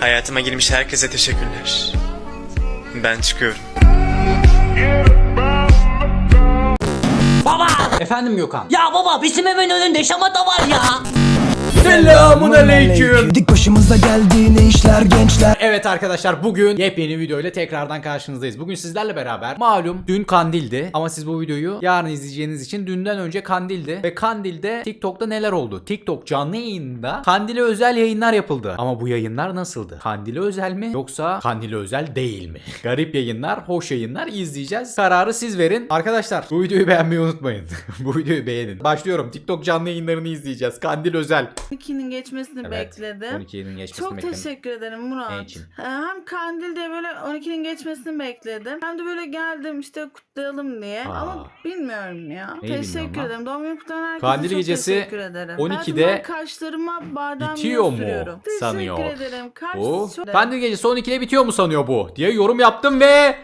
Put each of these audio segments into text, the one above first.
Hayatıma girmiş herkese teşekkürler. Ben çıkıyorum. Efendim Gökhan. Ya baba bizim evin önünde şamata var ya. Selamun aleyküm. Dik başımıza geldi ne işler gençler Evet arkadaşlar bugün yepyeni video ile tekrardan karşınızdayız. Bugün sizlerle beraber malum dün kandildi ama siz bu videoyu yarın izleyeceğiniz için dünden önce kandildi ve kandilde TikTok'ta neler oldu? TikTok canlı yayında kandile özel yayınlar yapıldı. Ama bu yayınlar nasıldı? Kandile özel mi yoksa kandile özel değil mi? Garip yayınlar, hoş yayınlar izleyeceğiz. Kararı siz verin. Arkadaşlar bu videoyu beğenmeyi unutmayın. bu videoyu beğenin. Başlıyorum. TikTok canlı yayınlarını izleyeceğiz. Kandil özel. 12'nin geçmesini Evet. bekledim. 12'nin geçmesini Çok bekledim. teşekkür ederim Murat. Ne için? Ee, Hem kandilde böyle 12'nin geçmesini bekledim. Hem de böyle geldim işte kutlayalım diye. Aa. Ama bilmiyorum ya. Neyi teşekkür bilmiyorum ederim. Doğum günü kutlayan herkese Kandil çok gecesi teşekkür ederim. 12'de Hayatım ben kaşlarıma badem bitiyor yağı mu sürüyorum. sanıyor? Teşekkür ederim. Kaş Bu çok- Kandil gecesi 12'de bitiyor mu sanıyor bu diye yorum yaptım ve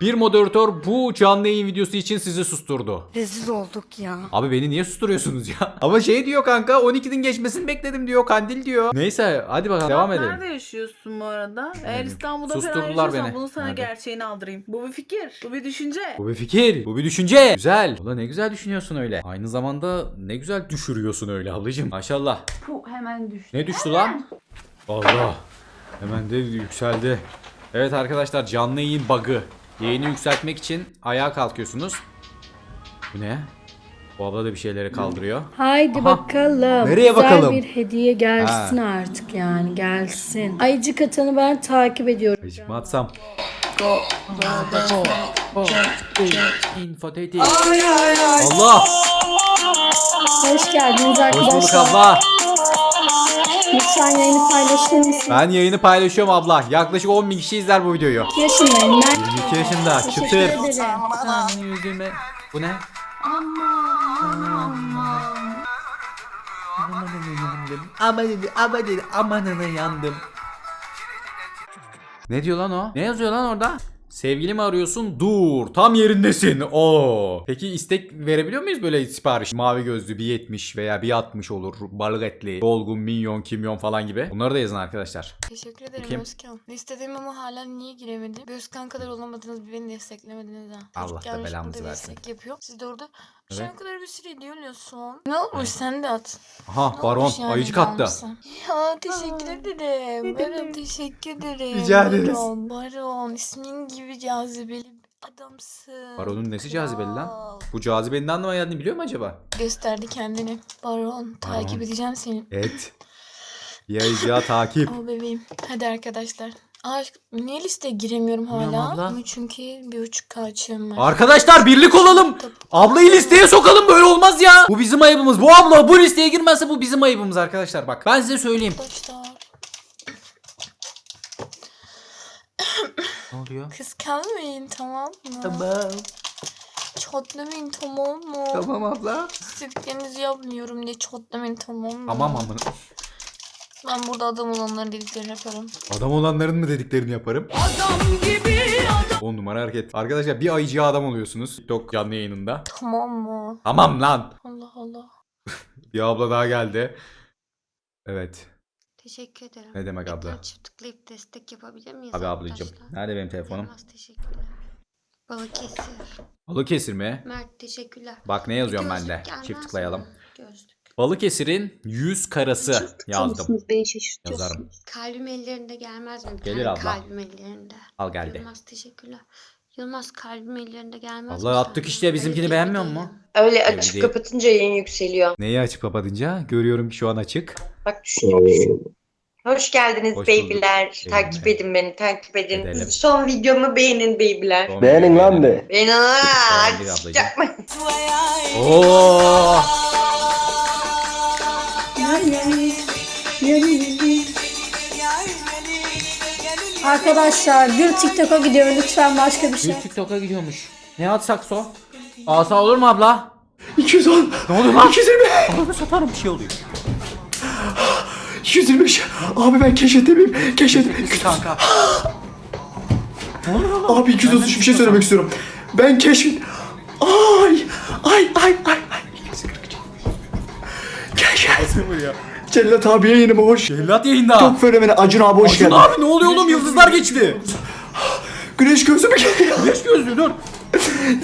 bir moderatör bu canlı yayın videosu için sizi susturdu. Rezil olduk ya. Abi beni niye susturuyorsunuz ya? Ama şey diyor kanka 12'nin geçmesini bekledim diyor kandil diyor. Neyse hadi bakalım devam edelim. Nerede yaşıyorsun bu arada? Eğer? İstanbul'da falan Susturdular yaşıyorsan beni. bunu sana Nerede? gerçeğini aldırayım. Bu bir fikir. Bu bir düşünce. Bu bir fikir, bu bir düşünce. Güzel. Ulan ne güzel düşünüyorsun öyle. Aynı zamanda ne güzel düşürüyorsun öyle ablacım. Maşallah. hemen düştü. Ne düştü lan? Allah. Hemen de yükseldi. Evet arkadaşlar canlı yayın bug'ı. Yayını yükseltmek için ayağa kalkıyorsunuz. Bu ne? Bu abla da bir şeyleri kaldırıyor. Haydi Aha. bakalım. Nereye Güzel bakalım? bir hediye gelsin artık yani gelsin. Ayıcık atanı ben takip ediyorum. Acık mı atsam? İnfotetik. Allah! Hoş geldiniz Hoş bulduk arkadaşlar. abla. Lütfen yayını paylaşır mısınız? Ben yayını paylaşıyorum abla. Yaklaşık 10 bin kişi izler bu videoyu. Yaşındayım ben. 22 yaşında. Teşekkür Çıtır. ederim. Lan yüzüme. Bu ne? Amanını amanını amanını yandım. Ne diyor lan o? Ne yazıyor lan orada? Sevgili mi arıyorsun? Dur. Tam yerindesin. Oo. Peki istek verebiliyor muyuz böyle sipariş? Mavi gözlü bir 70 veya bir 60 olur. Balık etli, dolgun, minyon, kimyon falan gibi. Bunları da yazın arkadaşlar. Teşekkür ederim Bakayım. Özkan. İstediğim ama hala niye giremedim? Bir Özkan kadar olamadınız, bir beni desteklemediniz ha. Allah da burada versin. destek yapıyor. Siz de orada şu Evet. an kadar bir süre diyorsun. Ne olmuş sen de at. Aha Ne baron yani, ayıcık attı. Ya teşekkür ederim. Baron teşekkür ederim. Rica ederiz. Baron, Baron ismin gibi cazibeli bir adamsın. Baron'un nesi cazibeli lan? Kral. Bu cazibenin ne anlama geldiğini biliyor mu acaba? Gösterdi kendini. Baron takip edeceğim seni. Evet. Yayıcıya takip. O bebeğim. Hadi arkadaşlar. Aşk niye listeye giremiyorum Bilmiyorum hala? abla. Ama çünkü bir buçuk kaçığım var. Arkadaşlar birlik olalım. Ablayı listeye sokalım böyle olmaz ya. Bu bizim ayıbımız. Bu abla bu listeye girmezse bu bizim ayıbımız arkadaşlar bak. Ben size söyleyeyim. Arkadaşlar Ne oluyor? kıskanmayın tamam mı? Tamam. Çatlamayın tamam mı? Tamam abla. İstediklerinizi yapmıyorum diye çatlamayın tamam mı? Tamam amına. Ben burada adam olanların dediklerini yaparım. Adam olanların mı dediklerini yaparım. Adam gibi adam. 10 numara hareket. Arkadaşlar bir ayıcıya adam oluyorsunuz. TikTok canlı yayınında. Tamam mı? Tamam lan. Allah Allah. Bir abla daha geldi. Evet. Teşekkür ederim. Ne demek abla? Ekran çift tıklayıp destek yapabilir miyiz Abi ablacığım. Nerede benim telefonum? Yılmaz teşekkürler. Balıkesir. Balıkesir mi? Mert teşekkürler. Bak ne yazıyorum ben de. Çift tıklayalım. Gözlük. Balıkesir'in yüz karası yazdım. Beni Yazarım. Kalbim ellerinde gelmez mi? Bir Gelir tane abla. Kalbim ellerinde. Al geldi. Yılmaz teşekkürler. Yılmaz kalbim ellerinde gelmez Allah mi attık sence? işte, bizimkini beğenmiyor mu? Öyle Öyle açıp değil. kapatınca yayın yükseliyor. Neyi açıp kapatınca? Görüyorum ki şu an açık. Bak düşünüyorum. düşünüyorum. Hoş geldiniz Hoş beybiler. bulduk. Takip edin beni, takip edin. Edelim. Son videomu beğenin beybiler. Son Beğenin videoyu lan beğenin. de. Beğenin yapmayın. Oo! Arkadaşlar bir TikTok'a gidiyor lütfen başka bir şey. Bir TikTok'a gidiyormuş. Ne atsak so? Asa olur mu abla? 210. Ne oluyor lan? 220. Adamı satarım bir şey oluyor. 225. Abi ben keşfedemeyim. Keşfedemeyim. Kanka. Abi 233 bir şey söylemek istiyorum. Ben keşfet... Ay! Ay ay ay Sıfır ya. Cellat abi yayınıma hoş. Cellat yayında. Top fenomeni Acun abi hoş Acun geldin. abi ne oluyor oğlum yıldızlar geçti. Güneş gözü mü geliyor? Güneş gözlü dur.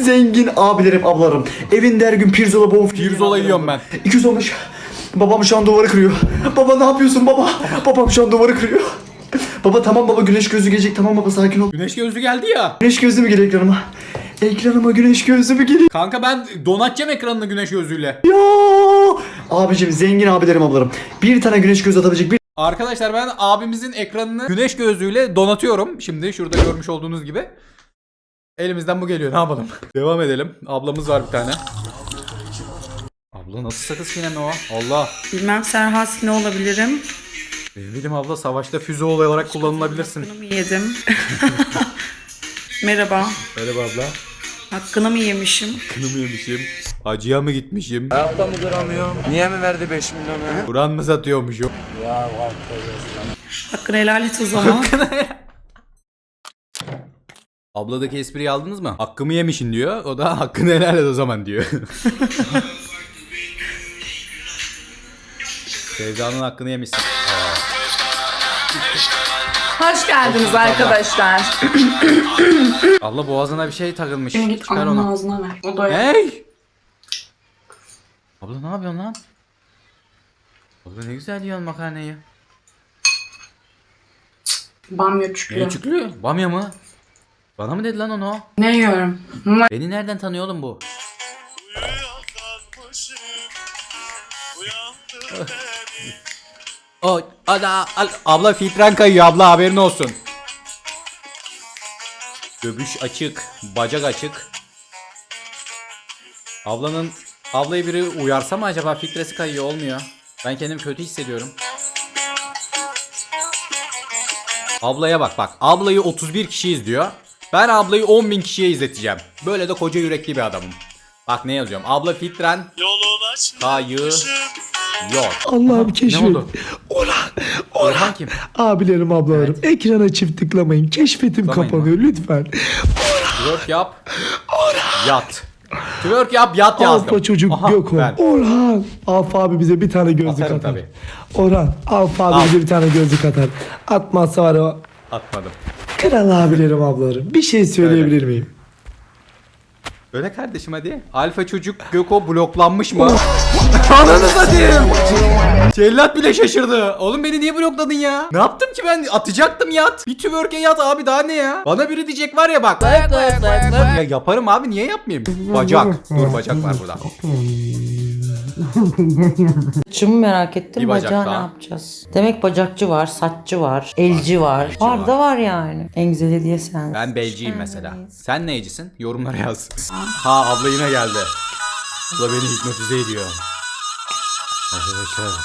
Zengin abilerim ablarım. Evinde her gün pirzola bol. Pirzola yiyorum ben. 200 olmuş. Babam şu an duvarı kırıyor. Baba ne yapıyorsun baba? Babam şu an duvarı kırıyor. Baba tamam baba güneş gözü gelecek tamam baba sakin ol. Güneş gözlü geldi ya. Güneş gözü mü geliyor ekranıma? Ekranıma güneş gözü mü geliyor? Kanka ben donatacağım ekranını güneş gözlüğüyle. Ya! Abicim zengin abilerim ablarım. Bir tane güneş gözü atabilecek bir Arkadaşlar ben abimizin ekranını güneş gözlüğüyle donatıyorum. Şimdi şurada görmüş olduğunuz gibi. Elimizden bu geliyor ne yapalım. Devam edelim. Ablamız var bir tane. Abla nasıl sakız çiğneme o? Allah. Bilmem Serhat ne olabilirim? Ne bileyim abla savaşta füze olarak kullanılabilirsin. mı yedim? Merhaba. Merhaba abla. Hakkını mı yemişim? Kını mı yemişim? Acıya mı gitmişim? Ayakta mı duramıyorum? Niye mi verdi 5 milyonu? Kur'an mı satıyormuşum? Hakkını helal et o zaman. Abladaki espriyi aldınız mı? Hakkımı yemişin diyor. O da hakkını helal et o zaman diyor. Sevdanın hakkını yemişsin. Hoş geldiniz arkadaşlar. Abla boğazına bir şey takılmış. Çıkar onu. ağzına ver. O da Hey! Abla ne yapıyorsun lan? Abla ne güzel yiyorsun makarnayı. bamya çıkıyor. Ne çıkıyor? Bamya mı? Bana mı dedi lan onu? Ne yiyorum? Beni nereden tanıyor oğlum bu? o ada al, abla filtren kayıyor abla haberin olsun. Göbüş açık, bacak açık. Ablanın ablayı biri uyarsa mı acaba filtresi kayıyor olmuyor. Ben kendimi kötü hissediyorum. Ablaya bak bak. Ablayı 31 kişi izliyor. Ben ablayı 10.000 kişiye izleteceğim. Böyle de koca yürekli bir adamım. Bak ne yazıyorum. Abla filtren kayıyor. Yok. Allah'ım Ne keşfet. oldu? Orhan, Orhan kim? Abilerim ablalarım ekrana çift tıklamayın. Keşfetim Tıklamayın kapanıyor lütfen. Twerk yap. Yat. Twerk yap yat yazdım. Alfa çocuk Aha, Gökhan. ben. Orhan. Alfa abi bize bir tane gözlük Atarım atar. tabii. Orhan. Alfa abi Al. bize bir tane gözlük atar. Atmazsa var o. Atmadım. Kral abilerim ablalarım. Bir şey söyleyebilir miyim? Öyle kardeşim hadi. Alfa çocuk Göko bloklanmış mı? Ananı satayım. Cellat bile şaşırdı. Oğlum beni niye blokladın ya? Ne yaptım ki ben? Atacaktım yat. Bir twerk'e yat abi daha ne ya? Bana biri diyecek var ya bak. Ya yaparım abi niye yapmayayım? Bacak. Dur bacak var burada. Saçımı merak ettim. Bir bacak Bacağı daha. ne yapacağız? Demek bacakçı var, saççı var, elci var. var var. da var yani. En güzel hediye sen. Ben belciyim mesela. Sen neycisin? Yorumlara yaz. Ha abla yine geldi. Abla beni hipnotize ediyor. Arkadaşlar.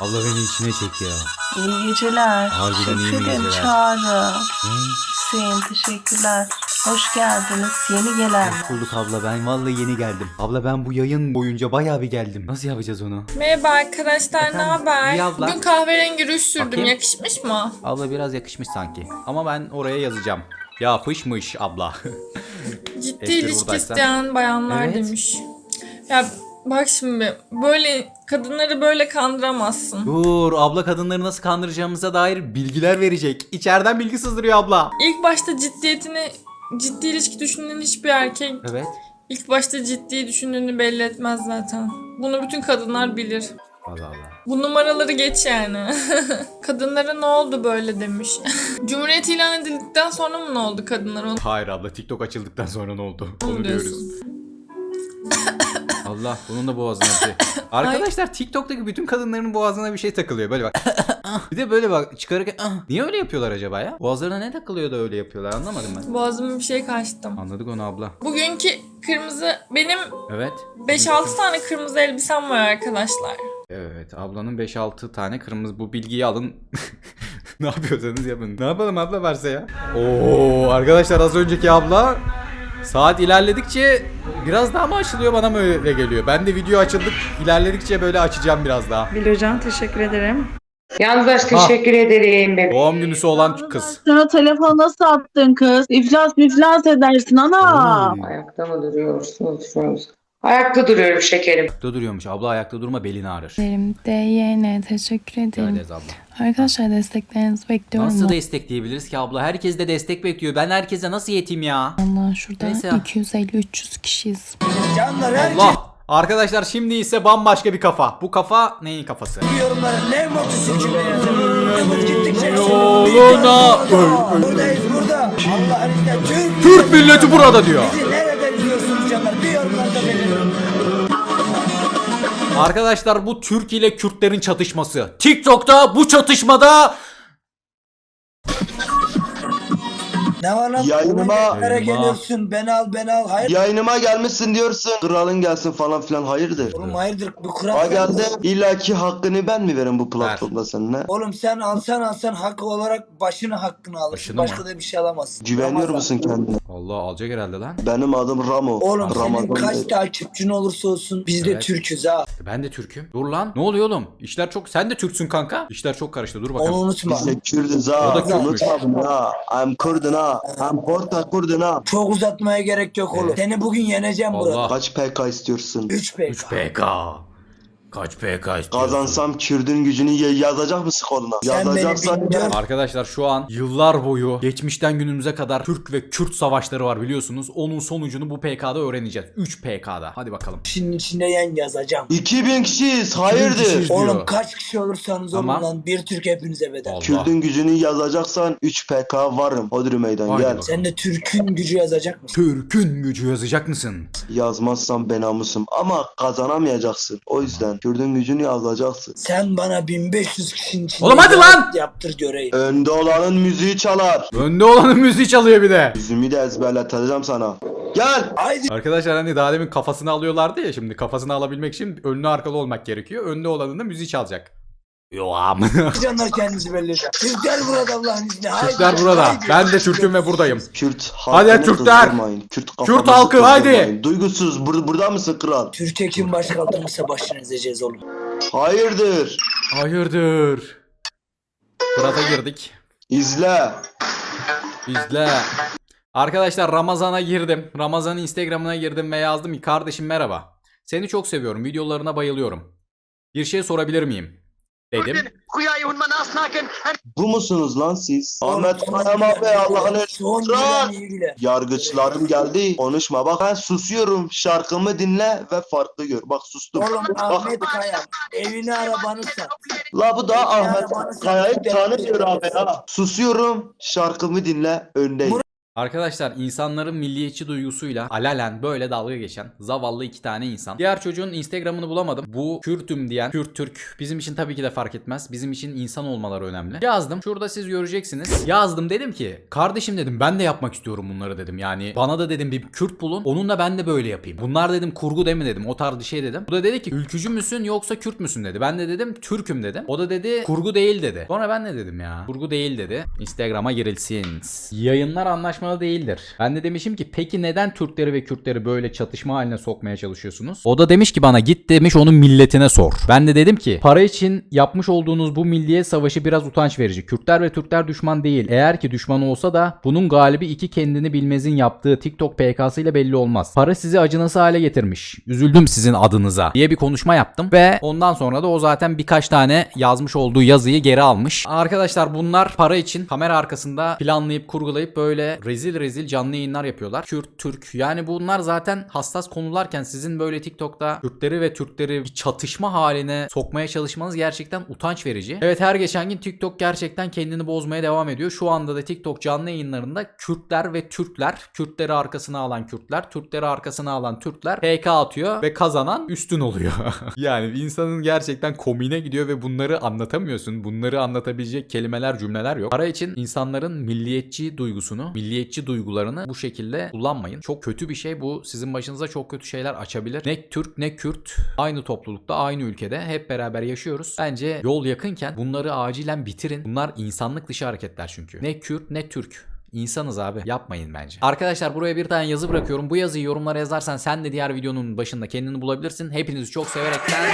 Abla beni içine çekiyor. İyi geceler. Harbiden iyi Teşekkür ederim geceler. Çağrı. Hı? Hüseyin teşekkürler. Hoş geldiniz yeni gelen. Hoş bulduk abla ben vallahi yeni geldim. Abla ben bu yayın boyunca bayağı bir geldim. Nasıl yapacağız onu? Merhaba arkadaşlar ne Efendim, haber? abla. Bugün kahverengi ruj sürdüm. Bakayım. Yakışmış mı? Abla biraz yakışmış sanki. Ama ben oraya yazacağım. Yapışmış abla. Ciddi Espri ilişki buradaysa. isteyen bayanlar Evet. demiş. Ya bak şimdi böyle kadınları böyle kandıramazsın. Dur abla kadınları nasıl kandıracağımıza dair bilgiler verecek. İçeriden bilgi sızdırıyor abla. İlk başta ciddiyetini ciddi ilişki düşünen hiçbir erkek Evet. ilk başta ciddi düşündüğünü belli etmez zaten. Bunu bütün kadınlar bilir. Allah. Bu numaraları geç yani. Kadınlara ne oldu böyle demiş. Cumhuriyet ilan edildikten sonra mı ne oldu kadınlara? Onu Hayır abla TikTok açıldıktan sonra ne oldu? mu Onu diyoruz. Allah bunun da boğazına bir şey. Arkadaşlar TikTok'taki bütün kadınların boğazına bir şey takılıyor. Böyle bak. bir de böyle bak çıkarırken "Ah." niye öyle yapıyorlar acaba ya? Boğazlarına ne takılıyor da öyle yapıyorlar anlamadım ben. Boğazıma bir şey kaçtı. Anladık onu abla. Bugünkü kırmızı benim Evet. 5-6 tane kırmızı elbisem var arkadaşlar. Evet ablanın 5-6 tane kırmızı bu bilgiyi alın. ne yapıyorsanız yapın. Ne yapalım abla varsa ya. Oo arkadaşlar az önceki abla saat ilerledikçe biraz daha mı açılıyor bana mı öyle geliyor? Ben de video açıldık ilerledikçe böyle açacağım biraz daha. Bilircan teşekkür ederim. Yalnız teşekkür ederim bebeğim. Doğum günüsü olan kız. Sana telefon nasıl attın kız? İflas iflas edersin ana. Hmm. Ayakta mı duruyorsun oturuyor musun? Ayakta duruyorum şekerim. Ayakta duruyormuş. Abla ayakta durma belin ağrır. DYN teşekkür Rica ederim. ederiz abla. Arkadaşlar desteklerinizi bekliyorum. Nasıl destekleyebiliriz ki abla? Herkes de destek bekliyor. Ben herkese nasıl yeteyim ya? Allah şurada Neyse ya. 250-300 kişiyiz. Allah! Arkadaşlar şimdi ise bambaşka bir kafa. Bu kafa neyin kafası? Yoluna Türk milleti burada diyor. Arkadaşlar bu Türk ile Kürtlerin çatışması. TikTok'ta bu çatışmada Ne var lan? Yayınıma- Yayınıma- geliyorsun? Ben al ben al. Hayır. Yayınıma gelmişsin diyorsun. Kralın gelsin falan filan hayırdır? Oğlum hayırdır bu kural. Ha geldi. İlla ki hakkını ben mi verim bu platformda seninle? Oğlum sen alsan alsan hak olarak başını hakkını alırsın. Başını Başka mı? da bir şey alamazsın. Güveniyor Ramazan. musun kendine? Allah alacak herhalde lan. Benim adım Ramo. Oğlum senin kaç değil. takipçin olursa olsun biz de Evet. Türk'üz ha. Ben de Türk'üm. Dur lan. Ne oluyor oğlum? İşler çok... Sen de Türksün kanka. İşler çok karıştı. Dur bakalım. Onu unutma. Biz de Kürdüz O da ha. Kürtmüş. Unutma bunu ha. I'm Kurdun ha. I'm Porta Kurdun ha. Çok uzatmaya gerek yok oğlum. Seni bugün yeneceğim Allah. burada. Kaç PK istiyorsun? 3 PK. 3 PK. Kaç PK istiyorsun? Kazansam Kürdün gücünü ya- yazacak? Sen beni Yazacaksan bilmiyorum. Arkadaşlar şu an yıllar boyu geçmişten günümüze kadar Türk ve Kürt savaşları var biliyorsunuz. Onun sonucunu bu PK'da öğreneceğiz. 3 PK'da. Hadi bakalım. Şimdi içinde yen yazacağım. 2000 kişiyiz. kişiyiz. Hayırdır? diyor. Oğlum kaç kişi olursanız Tamam. olun lan bir Türk hepinize bedel. Allah. Kürdün gücünü yazacaksan 3 PK varım. Hodri meydan Haydi gel. bakalım. Sen de Türk'ün gücü yazacak mısın? Türk'ün gücü yazacak mısın? Yazmazsan ben namusum ama kazanamayacaksın. O yüzden Kürdün gücünü yazacaksın. Sen bana 1500 kişinin içinde Oğlum hadi lan! yaptır göreyim. Önde olanın müziği çalar. Önde olanın müziği çalıyor bir de. Yüzümü de ezberleteceğim sana. Gel. Haydi Arkadaşlar hani daha demin kafasını alıyorlardı ya şimdi kafasını alabilmek için önlü arkalı olmak gerekiyor. Önde olanın da müziği çalacak. Yo amına. canlar kendinizi belli. Türkler burada Allah'ın izniyle. Haydi. Türkler burada. Haydi. Ben de Türk'üm ve buradayım. Kürt Hadi halkını Türkler! kızdırmayın. Kürt, Kürt halkı, haydi! kızdırmayın. Duygusuz bur- burada mısın kral? Türkiye kim baş kaldırırsa başını ezeceğiz oğlum. Hayırdır? Hayırdır? Fırat'a girdik. İzle. İzle. Arkadaşlar Ramazan'a girdim. Ramazan'ın Instagram'ına girdim ve yazdım ki kardeşim merhaba. Seni çok seviyorum. Videolarına bayılıyorum. Bir şey sorabilir miyim? Dedim. Bu musunuz lan siz? Ahmet Kayam abi Allah'ın güler. Yargıçlarım geldi. Konuşma. Bak ben susuyorum. Şarkımı dinle ve farklı gör. Bak sustum. Oğlum Bak. Ahmet Kaya evini arabanı sat. La bu da Ahmet Kaya'yı tanımıyor abi ya. Susuyorum. Şarkımı dinle. Öndeyim. Arkadaşlar insanların milliyetçi duygusuyla alalen böyle dalga geçen zavallı iki tane insan. Diğer çocuğun Instagram'ını bulamadım. Bu Kürtüm diyen Kürt Türk bizim için tabii ki de fark etmez. Bizim için insan olmaları önemli. Yazdım. Şurada siz göreceksiniz. Yazdım dedim ki kardeşim dedim ben de yapmak istiyorum bunları dedim. Yani bana da dedim bir Kürt bulun. Onunla ben de böyle yapayım. Bunlar dedim kurgu değil mi dedim. O tarz bir şey dedim. Bu da dedi ki ülkücü müsün yoksa Kürt müsün dedi. Ben de dedim Türk'üm dedim. O da dedi kurgu değil dedi. Sonra ben ne dedim ya? Kurgu değil dedi. Instagram'a girilsin. Yayınlar anlaşmalı değildir. Ben de demişim ki peki neden Türkleri ve Kürtleri böyle çatışma haline sokmaya çalışıyorsunuz? O da demiş ki bana git demiş onun milletine sor. Ben de dedim ki para için yapmış olduğunuz bu milliyet savaşı biraz utanç verici. Kürtler ve Türkler düşman değil. Eğer ki düşman olsa da bunun galibi iki kendini bilmezin yaptığı TikTok PK'sı ile belli olmaz. Para sizi acınası hale getirmiş. Üzüldüm sizin adınıza diye bir konuşma yaptım ve ondan sonra da o zaten birkaç tane yazmış olduğu yazıyı geri almış. Arkadaşlar bunlar para için kamera arkasında planlayıp kurgulayıp böyle rezil rezil canlı yayınlar yapıyorlar. Kürt, Türk yani bunlar zaten hassas konularken sizin böyle TikTok'ta Kürtleri ve Türkleri bir çatışma haline sokmaya çalışmanız gerçekten utanç verici. Evet her geçen gün TikTok gerçekten kendini bozmaya devam ediyor. Şu anda da TikTok canlı yayınlarında Kürtler ve Türkler, Kürtleri arkasına alan Kürtler, Türkleri arkasına alan Türkler PK atıyor ve kazanan üstün oluyor. yani insanın gerçekten komiğine gidiyor ve bunları anlatamıyorsun. Bunları anlatabilecek kelimeler, cümleler yok. Para için insanların milliyetçi duygusunu, milliyetçi duygularını bu şekilde kullanmayın. Çok kötü bir şey bu. Sizin başınıza çok kötü şeyler açabilir. Ne Türk ne Kürt aynı toplulukta, aynı ülkede hep beraber yaşıyoruz. Bence yol yakınken bunları acilen bitirin. Bunlar insanlık dışı hareketler çünkü. Ne Kürt ne Türk. İnsanız abi. Yapmayın bence. Arkadaşlar buraya bir tane yazı bırakıyorum. Bu yazıyı yorumlara yazarsan sen de diğer videonun başında kendini bulabilirsin. Hepinizi çok severekten...